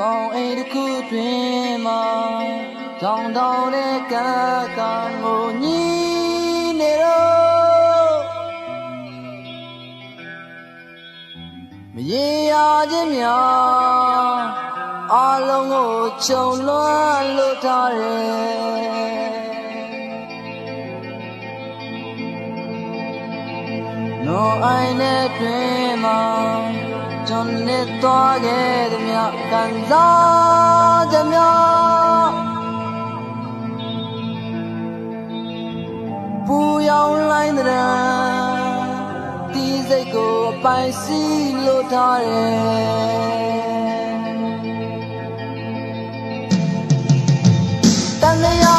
လောင်အိမ်တစ်ခုတွင်မှာကြောင်တောင်တဲ့ကကငိုညီနေတော့မရေရာခြင်းများအလုံးကိုခြုံလွှမ်းလွတ်ထားတယ်နောအိုင်နဲ့တွင်မှာ ကျွန်နဲ့သွားခဲ့သည်များကန်စားသည်များပူရောင်လိုင်းတဲ့ဒီစိတ်ကိုအပိုင်စီလို့ထားတယ်တန်လျာ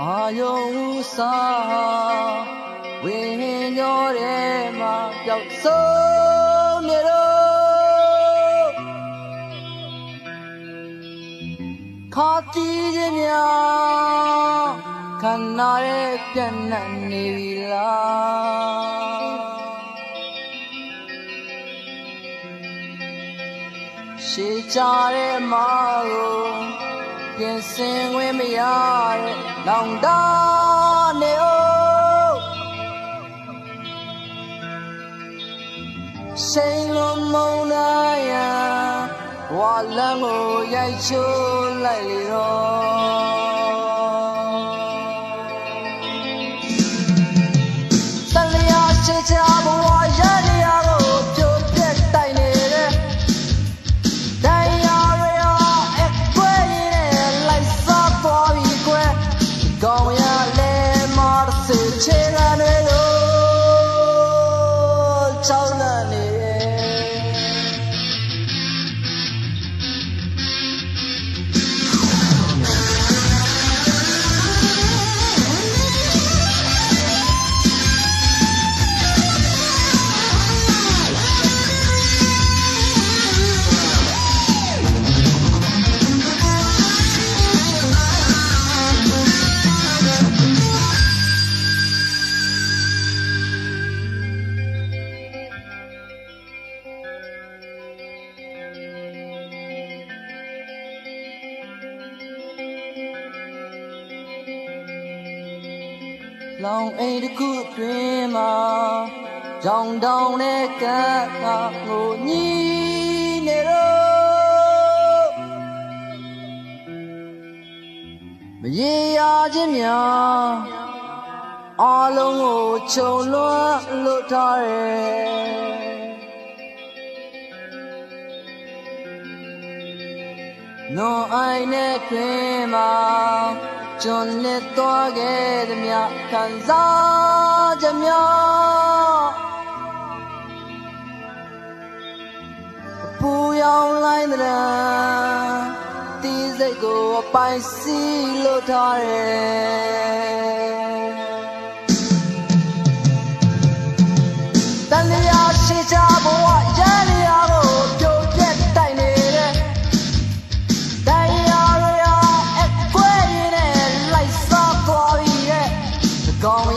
အာယုံစားဝိညာဉ်ထဲမှာပျောက်ဆုံးနေတော့ခါတီးခြင်းများခန္ဓာရဲ့ပြန့်နှံ့နေပြီလားရှေးကြတဲ့မာကိုပြင်ဆင်ဝင်မရ တဲ့လောင်တနေအိုးရှိန်လုံးမုံနာရဝါလန်းကို လောင်အိမ်တစ်ခုအတွင်းမှာကြောင်တောင်နဲ့ကပ်ကငိုညီနေတော့မရေရာခြင်းများအလုံးကိုခြုံလွှမ်းလွတ်ထားတ နှုံအိုင်နဲ့တွင်မှာကျွန်နဲ့တော်ခဲ့သည်မြခံစားကြမြအပူရောင်လိုက်တဲ့တီးစိတ်ကိုအပိုင်စီလို့ထားတယ်တန်လျာရှိကြဘဝ going